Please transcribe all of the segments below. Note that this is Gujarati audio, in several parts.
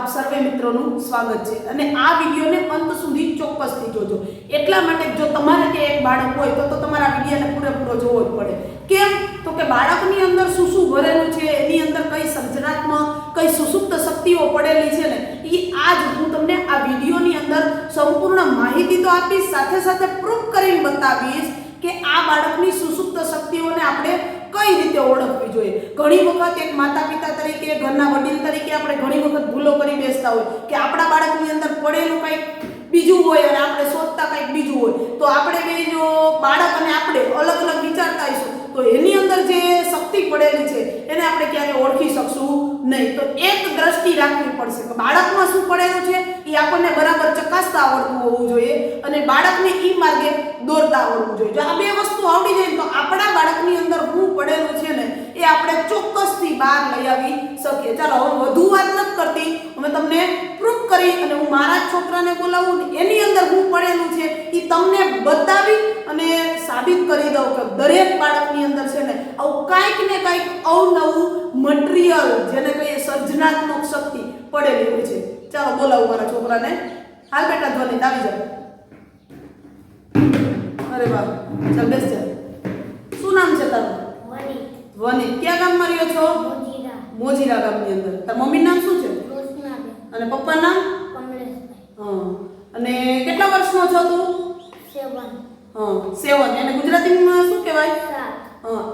આપ સર્વે મિત્રોનું સ્વાગત છે. અને આ વિડીયોને અંત સુધી ચોક્કસથી જોજો. એટલા માટે જો તમારે કે એક બાળક હોય તો તો તમારે વિડીયોને પૂરેપૂરો જોવો જ પડે. કેમ? તો કે બાળકની અંદર શું શું ભરેલું છે, એની અંદર કઈ સર્જનાત્મક, કઈ સુસુપ્ત શક્તિઓ પડેલી છે ને એ આજ હું તમને આ વિડીયોની અંદર સંપૂર્ણ માહિતી તો આપીશ, સાથે સાથે પ્રૂફ કરીને બતાવીશ કે આ બાળકની સુસુપ્ત શક્તિઓને આપણે કઈ રીતે ઓળખવી જોઈએ? ઘણી વખત એક માતા પિતા તરીકે, ઘરના વડીલ તરીકે આપણે ઘણી વખત ભૂલો કરી બેસતા હોય કે આપણા બાળકની અંદર પડેલું કંઈક બીજું હોય અને આપણે શોધતા કંઈક બીજું હોય. તો આપણે બે જો બાળક અને આપણે અલગ અલગ વિચારતા હશું તો એની અંદર જે શક્તિ પડેલી છે, એને આપણે ક્યારે ઓળખી શકશું નહીં. તો એક દ્રષ્ટિ રાખવી પડશે કે બાળકમાં શું પડેલું છે, એ આપણને બરાબર ચકાસતા આવડતું હોવું જોઈએ અને બાળકને એ માર્ગે દોરતા આવડવું જોઈએ. જો આ બે વસ્તુ આવડી જાય તો આપણા બાળકની અંદર શું પડેલું છે ને, એ આપણે ચોક્કસથી બહાર લઈ આવી શકીએ. ચાલો, હવે વધુ વાત નથી કરતી. અમે તમને પ્રૂફ કરી અને હું મારા છોકરાને બોલાવું એની અંદર શું પડેલું છે એ તમને બતાવી અને સાબિત કરી દઉં કે દરેક બાળકની અંદર છે ને આવું કાંઈક ને કાંઈક અવનવું મટીરિયલ જેને કહીએ સર્જનાત્મક શક્તિ પડેલી હોય છે. ચાલો બોલાવું મારા છોકરાને. હાલ બેટા ધ્વનિત આવી જાવ અરે વાહ ચાલ બેસ જા. શું નામ છે તારું? ધ્વનિ ધ્વનિત ક્યાં ગામમાં રહ્યો છો? મોજીરા. મોજીરા ગામની અંદર. તાર મમ્મીનું નામ શું છે? અને પપ્પા નામ? કમલેશભાઈ. હા. અને કેટલા વર્ષનો છો તું? સેવન. હા સેવન. એને ગુજરાતીમાં શું કહેવાય?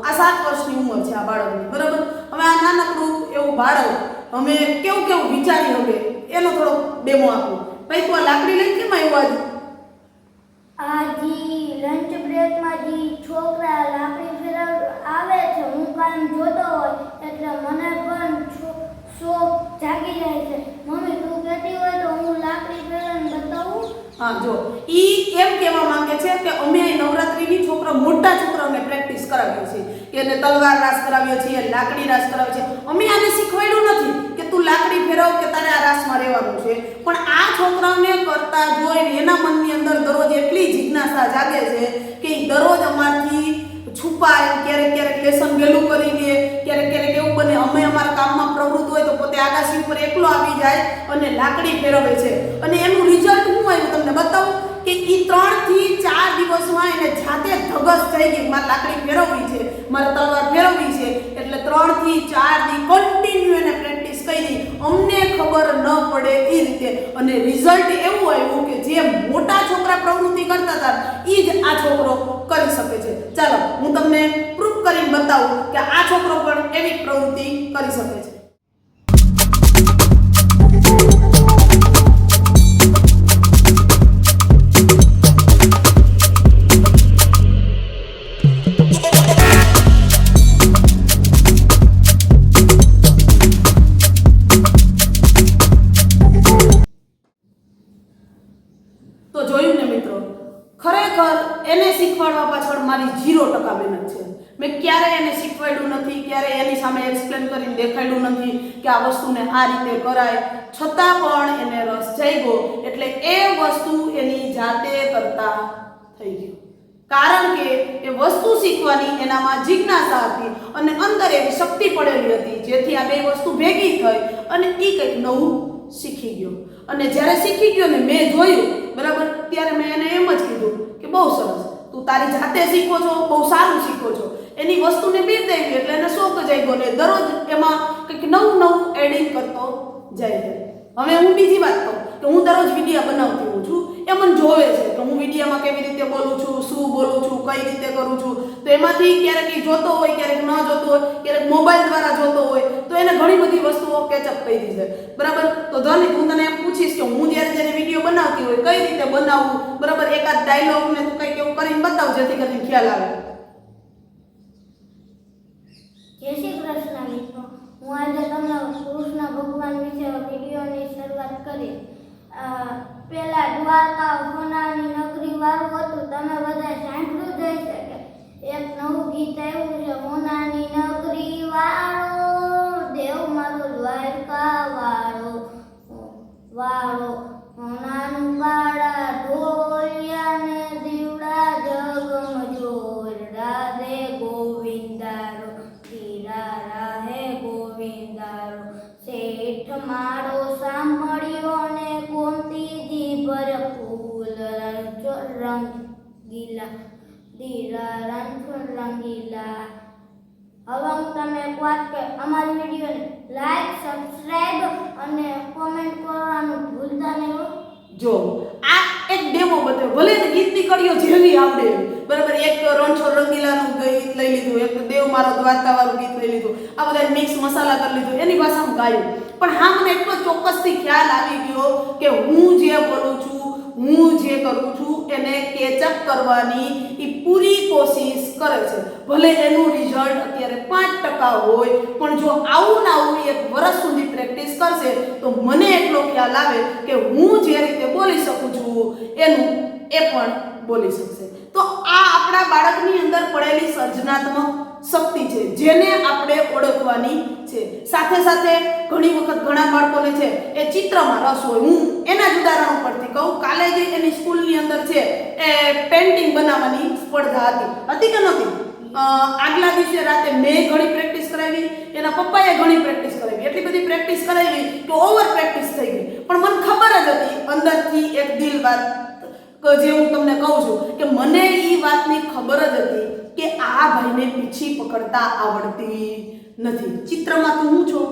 આ સાત વર્ષની ઉંમર છે આ બાળકની બરાબર? હવે આ નાનકડું એવું બાળક અમે કેવું કેવું વિચારી હવે એનો થોડો ડેમો આપો. ભાઈ તું આ લાકડી લઈને કેમ આવ્યો આજે? આ જી લંચ બ્રેકમાં જી છોકરા લાકડી ફેરવ આવે છે હું કામ જોતો હોય એટલે મને પણ શોખ જાગી જાય છે. મમ્મી તું કહેતી હોય તો હું લાકડી ફેરવીને બતાવું. હા, જો. ઈ એમ કહેવા માંગે છે કે અમે નવરાત્રીની છોકરો, મોટા છોકરાઓને પ્રેક્ટિસ કરાવીએ છીએ. એને તલવાર રાસ કરાવીએ છીએ, લાકડી રાસ કરાવીએ છીએ. અમે આને શીખવાડ્યું નથી કે તું લાકડી ફેરવ કે તારે આ રાસમાં રહેવાનું છે. પણ આ છોકરાઓને કરતા જોઈને એના મનની અંદર દરરોજ એટલી જિજ્ઞાસા જાગે છે કે દરરોજ અમારથી છુપાય, ક્યારેક ક્યારેક લેસન વહેલું કરી ઉપર એકલો આવી જાય અને લાકડી ફેરવે છે. અને એનું રિઝલ્ટ શું આવ્યું તમને બતાવું કે એ ત્રણથી ચાર દિવસમાં એને જાતે ધગસ થઈ ગઈ મારે લાકડી ફેરવવી છે, મારે તલવાર ફેરવવી છે. એટલે ત્રણથી ચાર દી કન્ટિન્યુ એને પ્રેક્ટિસ કરી. અમને ખબર ન પડે એ રીતે. અને રિઝલ્ટ એવું આવ્યું કે જે મોટા છોકરા પ્રવૃત્તિ કરતા હતા એ જ આ છોકરો કરી શકે છે. ચાલો, હું તમને પ્રૂફ કરીને બતાવું કે આ છોકરો પણ એવી પ્રવૃત્તિ કરી શકે છે. મારી ઝીરો ટકા મહેનત છે. મેં ક્યારે એને શીખવાડ્યું નથી ક્યારે એની સામે એક્સપ્લેન કરીને દેખાડ્યું નથી કે આ વસ્તુને આ રીતે કરાય. છતાં પણ એને રસ જાગ્યો એટલે એ વસ્તુ એની જાતે કરતા થઈ ગયું. કારણ કે એ વસ્તુ શીખવાની એનામાં જિજ્ઞાસા હતી અને અંદર એવી શક્તિ પડેલી હતી, જેથી આ બે વસ્તુ ભેગી થઈ અને એ કંઈક નવું શીખી ગયો. અને જ્યારે શીખી ગયો ને મેં જોયું, બરાબર? ત્યારે મેં એને એમ જ કીધું કે બહુ સરસ. તું તારી જાતે શીખો છો, બહુ સારું શીખો છો. એની વસ્તુને બિરદાવી એટલે એને શોખ જાગ્યો ને દરરોજ એમાં કંઈક નવું નવું એડિંગ કરતો જાય છે. હવે હું બીજી વાત કહું કે હું દરરોજ વિડીયા બનાવતી હોઉં છું. એ મને જોવે છે કે હું વિડીયામાં કેવી રીતે બોલું છું, શું બોલું છું, કઈ રીતે કરું છું. તો એમાંથી ક્યારેક એ જોતો હોય, ક્યારેક ન જોતો હોય, ક્યારેક મોબાઈલ દ્વારા જોતો હોય, તો એને ઘણી બધી વસ્તુઓ કેચઅપ કરી છે. બરાબર? તો ધનિક હું તને એમ પૂછીશ કે હું જ્યારે જ્યારે બનાવતી હોય, કઈ રીતે બનાવવું? બરાબર, એકાદ ડાયલોગ ને તું કંઈક એવું કરીને બતાવ, જેથી કરીને ખ્યાલ આવે. જય શ્રી કૃષ્ણ મિત્રો. હું આજે તમને કૃષ્ણ ભગવાન વિશે વિડીયોની શરૂઆત કરીશ. પહેલા દ્વારકા સોનાની નગરી વાળું હતું, તમે બધા સાંભળ્યું જઈ શકે એક નવું ગીત આવ્યું છે દીરા રણછોડ રંગીલા હવે હું તમને એક વાત કે અમારી વિડીયોને લાઈક સબસ્ક્રાઇબ અને કોમેન્ટ કરવાનું ભૂલતા નહીં જો, આ એક ડેમો બતાવ્યો. ભલે ને ગીતની કડીઓ જેવી આવડે. બરાબર, એક રણછોડ રંગીલાનું ગીત લઈ લીધું, એક દેવ મારો દ્વારકા વાળું ગીત લઈ લીધું, આ બધા મિક્સ મસાલા કરી લીધું, એની ભાષામાં ગાયું. પણ હા મને એટલો ચોક્કસથી ખ્યાલ આવી ગયો કે હું જે બોલું છું હું જે કરું છું એને કેચઅપ કરવાની એ પૂરી કોશિશ કરે છે. ભલે એનું રિઝલ્ટ અત્યારે પાંચ ટકા હોય, પણ જો આવું ના આવું એક વર્ષ સુધી પ્રેક્ટિસ કરશે, તો મને એટલો ખ્યાલ આવે કે હું જે રીતે બોલી શકું છું, એનું એ પણ બોલી શકશે. તો આ આપણા બાળકની અંદર પડેલી સર્જનાત્મક શક્તિ છે, જેને આપણે ઓળખવાની છે. સાથે સાથે ઘણી વખત ઘણા બાળકોને છે, એ ચિત્રમાં રસ હોય. હું એના જ ઉદાહરણ પરથી કહું. કાલે જે એની સ્કૂલની અંદર છે, એ પેન્ટિંગ બનાવવાની સ્પર્ધા હતી. હતી કે નહોતી? આગલા દિવસે રાતે મેં ઘણી પ્રેક્ટિસ કરાવી, એના પપ્પાએ ઘણી પ્રેક્ટિસ કરાવી. એટલી બધી પ્રેક્ટિસ કરાવી તો ઓવર પ્રેક્ટિસ થઈ ગઈ. પણ મને ખબર જ હતી, અંદરથી એક દિલ વાત જે હું તમને કહું છું, કે મને એ વાતની ખબર જ હતી કે આ ભાઈને પીછી પકડતા આવડતી નથી. ચિત્રમાં તું હું છો?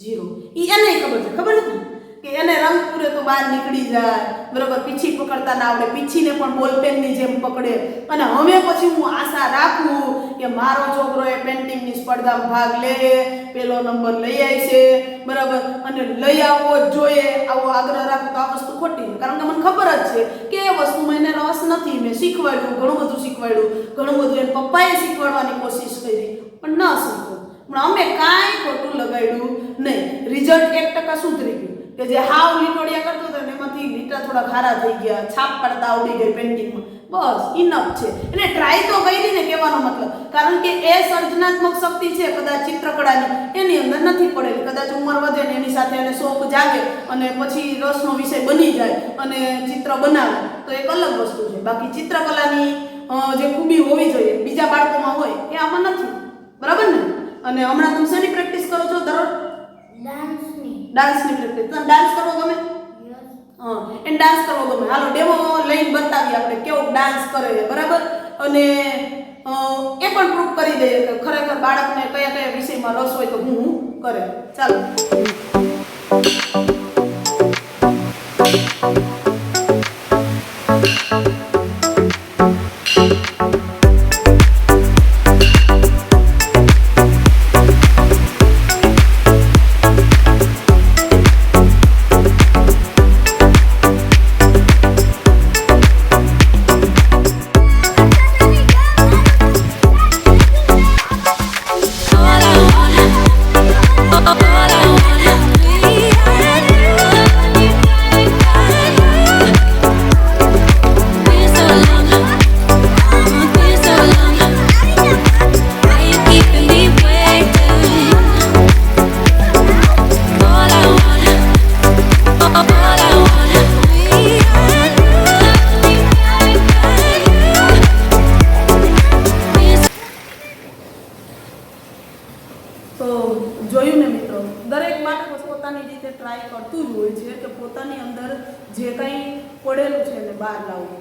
જીરો ઈ એને ખબર છે. ખબર છે કે એને રંગ પૂરે તો બહાર નીકળી જાય. બરોબર? પીછી પકડતા ના આવડે. પીછીને પણ બોલપેનની જેમ પકડે. અને હવે પછી હું આશા રાખું કે મારો છોકરો એ પેન્ટિંગની સ્પર્ધામાં ભાગ લે, પેલો નંબર લઈ આવશે. બરાબર? અને લઈ આવવો જ જોઈએ. આવો આગ્રહ રાખું તો આ વસ્તુ ખોટી કારણ કે મને ખબર જ છે કે એ વસ્તુમાં એને રસ નથી. મેં શીખવાડ્યું, ઘણું બધું શીખવાડ્યું. ઘણું બધું એને પપ્પાએ શીખવાડવાની કોશિશ કરી. પણ ન શીખવું. પણ અમે કાંઈ ખોટું લગાડ્યું નહીં. રિઝલ્ટ એક ટકા સુધરી ગયું. કે જે હાવ લીટોડિયા કરતો હતો ને, એમાંથી લીટા થોડા ખારા થઈ ગયા, છાપ પડતા આવડી ગઈ પેન્ટિંગમાં બસ ઇનફ છે. એટલે ટ્રાય તો કરી ને કહેવાનો મતલબ, કારણ કે એ સર્જનાત્મક શક્તિ છે કદાચ ચિત્રકળાની, એની અંદર નથી પડેલી. કદાચ ઉંમર વધે ને એની સાથે એને શોખ જાગે અને પછી રસનો વિષય બની જાય અને ચિત્ર બનાવે. તો એક અલગ વસ્તુ છે. બાકી ચિત્રકલાની જે ખૂબી હોવી જોઈએ, બીજા બાળકોમાં હોય, એ આમાં નથી. બરાબર ને? અને હમણાં તમે શેની પ્રેક્ટિસ કરો છો? દરરોજ ડાન્સની ડાન્સની પ્રેક્ટિસ તમે ડાન્સ કરવો ગમે? હા, એને ડાન્સ કરવો ગમે. હાલો ડેમો લઈને બતાવીએ આપણે કેવો ડાન્સ કરે છે, બરાબર? અને એ પણ પ્રૂફ કરી દઈએ કે ખરેખર બાળકને કયા કયા વિષયમાં રસ હોય તો હું કરે. ચાલો.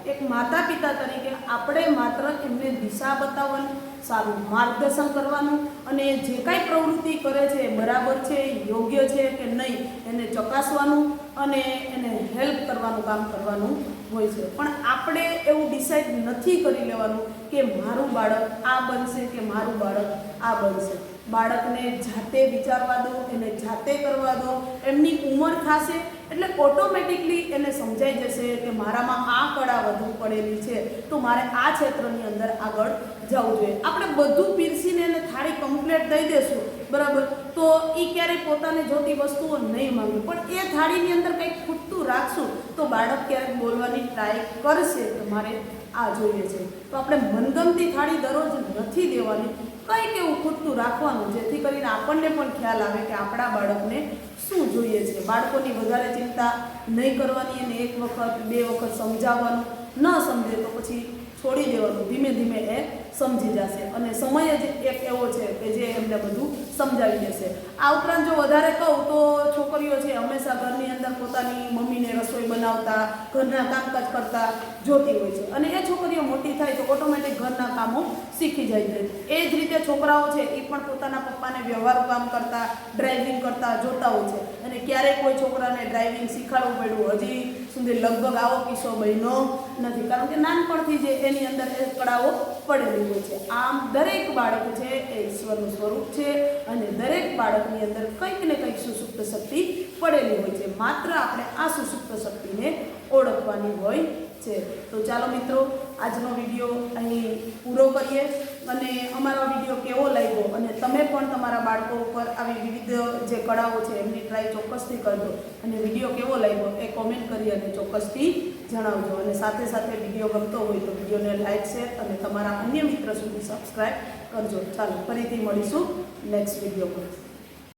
એક માતા પિતા તરીકે આપણે માત્ર એમને દિશા બતાવવાની, સારું માર્ગદર્શન કરવાનું અને જે કાંઈ પ્રવૃત્તિ કરે છે બરાબર છે, યોગ્ય છે કે નહીં એને ચકાસવાનું અને એને હેલ્પ કરવાનું, કામ કરવાનું હોય છે. પણ આપણે એવું ડિસાઇડ નથી કરી લેવાનું કે મારું બાળક આ બનશે કે મારું બાળક આ બનશે. બાળકને જાતે વિચારવા દો, એને જાતે કરવા દો. એમની ઉંમર થશે એટલે ઓટોમેટિકલી એને સમજાઈ જશે કે મારામાં આ કળા વધુ પડેલી છે. તો મારે આ ક્ષેત્રની અંદર આગળ જવું જોઈએ. આપણે બધું પીરસીને એને થાળી કમ્પ્લેટ દઈ દેશું. બરાબર? તો એ ક્યારેય પોતાને જોતી વસ્તુઓ નહીં માંગે. પણ એ થાળીની અંદર કંઈક ખૂટતું રાખશું, તો બાળક ક્યારેક બોલવાની ટ્રાય કરશે તો મારે આ જોઈએ છે. તો આપણે મનગમતી થાળી દરરોજ નથી દેવાની. કંઈક એવું ખૂટતું રાખવાનું, જેથી કરીને આપણને પણ ખ્યાલ આવે કે આપણા બાળકને શું જોઈએ છે. બાળકોની વધારે ચિંતા નહીં કરવાની અને એક વખત, બે વખત સમજાવવાનું ન સમજે તો પછી છોડી દેવાનું. ધીમે ધીમે એ સમજી જશે. અને સમય જ એક એવો છે કે જે એમને બધું સમજાવી દેશે. આ ઉપરાંત જો વધારે કહું તો છોકરીઓ છે હંમેશા ઘરની અંદર પોતાની મમ્મીને રસોઈ બનાવતા, ઘરના કામકાજ કરતા જોતી હોય છે. અને એ છોકરીઓ મોટી થાય તો ઓટોમેટિક ઘરના કામો શીખી જાય છે. એ જ રીતે છોકરાઓ છે એ પણ પોતાના પપ્પાને વ્યવહારુ કામ કરતા ડ્રાઇવિંગ કરતા જોતા હોય છે. અને ક્યારેય કોઈ છોકરાને ડ્રાઇવિંગ શીખવાડવું પડ્યું, હજી સુધી લગભગ આવો કિસ્સો બન્યો નથી. કારણ કે નાનપણથી જે એની અંદર એ કળાઓ પડેલી હોય છે. આમ દરેક બાળક છે એ ઈશ્વરનું સ્વરૂપ છે અને દરેક બાળકની અંદર કંઈક ને કંઈક સુસુપ્ત શક્તિ પડેલી હોય છે. માત્ર આપણે આ સુસુપ્ત શક્તિને ઓળખવાની હોય છે. તો ચાલો મિત્રો, આજનો વીડિયો અહીં પૂરો કરીએ અને અમારો વીડિયો કેવો લાગ્યો અને તમે પણ તમારા બાળકો ઉપર આવી વિવિધ જે કળાઓ છે એમની ટ્રાય ચોક્કસથી કરજો. અને વીડિયો કેવો લાગ્યો એ કોમેન્ટ કરી અને ચોક્કસથી જણાવજો અને સાથે સાથે વીડિયો ગમતો હોય તો વિડીયોને લાઇક શેર અને તમારા અન્ય મિત્ર સુધી સબસ્ક્રાઈબ કરજો. ચાલો, ફરીથી મળીશું નેક્સ્ટ વીડિયો પર.